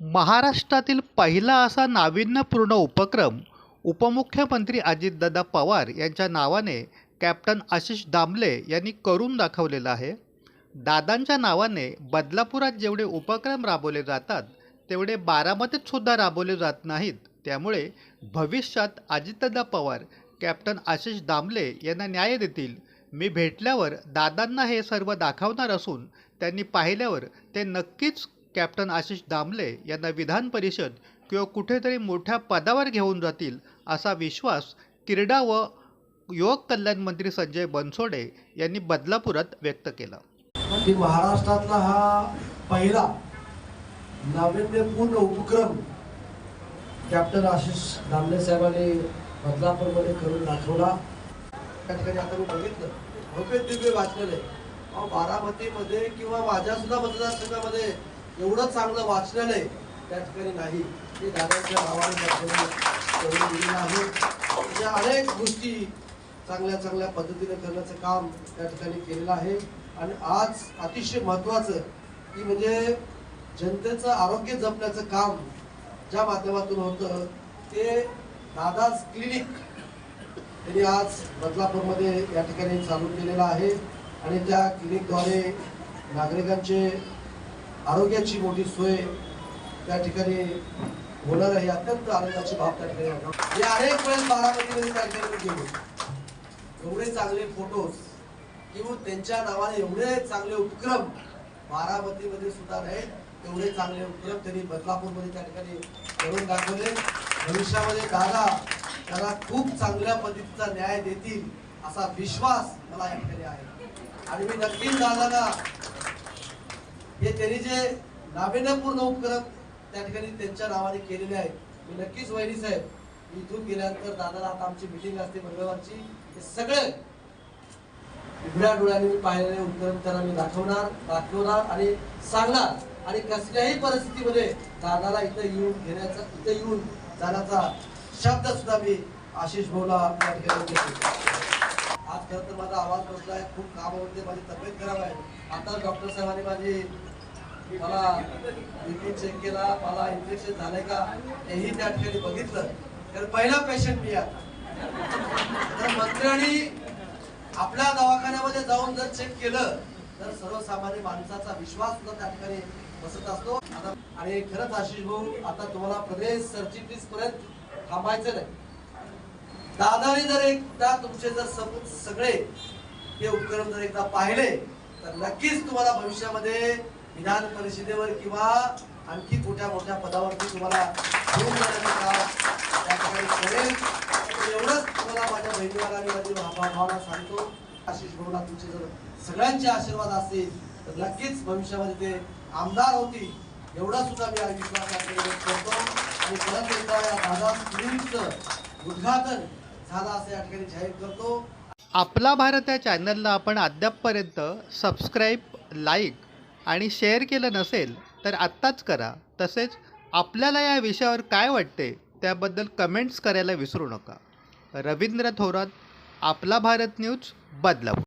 महाराष्ट्रातील पहिला असा नाविन्यपूर्ण उपक्रम उपमुख्यमंत्री अजितदादा पवार यांच्या नावाने कॅप्टन आशिष दामले यांनी करून दाखवलेला आहे. दादांच्या नावाने बदलापुरात जेवढे उपक्रम राबवले जातात तेवढे बारामतीत सुद्धा राबवले जात नाहीत. त्यामुळे भविष्यात अजितदादा पवार कॅप्टन आशिष दामले यांना न्याय देतील. मी भेटल्यावर दादांना हे सर्व दाखवणार असून त्यांनी पाहिल्यावर ते नक्कीच कॅप्टन आशिष दामले यांना विधान परिषद किंवा कुठेतरी मोठ्या पदावर घेऊन जातील असा विश्वास क्रीडा व युवक कल्याण मंत्री संजय बनसोडे यांनी बदलापुरात व्यक्त केला. की महाराष्ट्रातला हा पहिला नाविन्यपूर्ण उपक्रम कॅप्टन आशिष दामले साहेबांनी बदलापूरमध्ये करून दाखवला. त्या ठिकाणी आता मी बघितलं भव्य दिव्य वाचलेलं आहे. बारामतीमध्ये किंवा माझ्या सुद्धा मतदारसंघामध्ये एवढं चांगलं वाचलेलं आहे त्या ठिकाणी नाही. हे दादांच्या नावाने आहे. अशा अनेक गोष्टी चांगल्या चांगल्या पद्धतीने करण्याचं काम त्या ठिकाणी केलेलं आहे. आणि आज अतिशय महत्वाचं की म्हणजे जनतेचं आरोग्य जपण्याचं काम ज्या माध्यमातून होतं ते दादाज क्लिनिक त्यांनी आज बदलापूरमध्ये या ठिकाणी चालू केलेलं आहे. आणि त्या क्लिनिकद्वारे नागरिकांचे आरोग्याची मोठी सोय त्या ठिकाणी होणार आहे. अत्यंत आनंदाची बाब त्या ठिकाणी आहे. अनेक वेळेस बारामतीमध्ये त्या ठिकाणी गेलो. एवढे चांगले फोटोज किंवा त्यांच्या नावाने एवढे चांगले उपक्रम बारामतीमध्ये सुद्धा नाहीत एवढे चांगले उपक्रम त्यांनी बदलापूरमध्ये त्या ठिकाणी करून दाखवले. भविष्यामध्ये दादा त्याला खूप चांगल्या पद्धतीचा न्याय देतील असा विश्वास मला या ठिकाणी आहे. आणि मी नक्कीच दादाला हे त्यांनी जे नाविन्यपूर्ण उपक्रम त्या ठिकाणी त्यांच्या नावाने केलेले आहेत. मी नक्कीच वहिनी साहेब इथून गेल्यानंतर दादाला आता आमची मिटिंग असते मंगळवारची. हे सगळे उघड्या डोळ्याने मी पाहिलेले उपक्रम त्यांना मी दाखवणार दाखवणार आणि सांगणार. आणि कसल्याही परिस्थितीमध्ये दादाला इथं येऊन घेण्याचा इथं येऊन जाण्याचा शब्द सुद्धा मी आशिष भाऊला या ठिकाणी आज खरं तर माझा आवाज बसलाय खूप काम होते माझी तब्येत खराब आहे. आता डॉक्टर साहेबांनी माझी मला बीपी चेक केला मला इन्फेक्शन झालंय का हेही त्या ठिकाणी बघितलं. तर पहिला पेशंट मी आता तर मंत्र्यांनी आपल्या दवाखान्यामध्ये जाऊन जर चेक केलं तर सर्वसामान्य माणसाचा विश्वास सुद्धा त्या ठिकाणी बसत असतो. आणि खरंच आशिष भाऊ आता तुम्हाला प्रदेश सरचिटणीस पर्यंत थांबायचं नाही. दादाने जर एकदा तुमचे जर सगळे हे उपक्रम जर एकदा पाहिले तर नक्कीच तुम्हाला भविष्यामध्ये विधान परिषदेवर किंवा आणखी मोठ्या मोठ्या पदावरती तुम्हाला त्या ठिकाणी करेल एवढंच तुम्हाला माझ्या बहिणीला आणि माझी भावना सांगतो. आशिष भाऊला तुमचे जर सगळ्यांचे आशीर्वाद असतील तर नक्कीच भविष्यामध्ये ते आमदार होतील. एवढा सुद्धा मी आज विश्वास करतो. आणि परत एकदा या दादा क्लिनिकचं उद्घाटन झालं असं या ठिकाणी जाहीर करतो. आपला भारत या चॅनलला आपण अद्यापपर्यंत सबस्क्राईब लाईक आणि शेअर केलं नसेल तर आत्ताच करा. तसेच आपल्याला या विषयावर काय वाटते त्याबद्दल कमेंट्स करायला विसरू नका. रवींद्र थोरात आपला भारत न्यूज बदलापूर.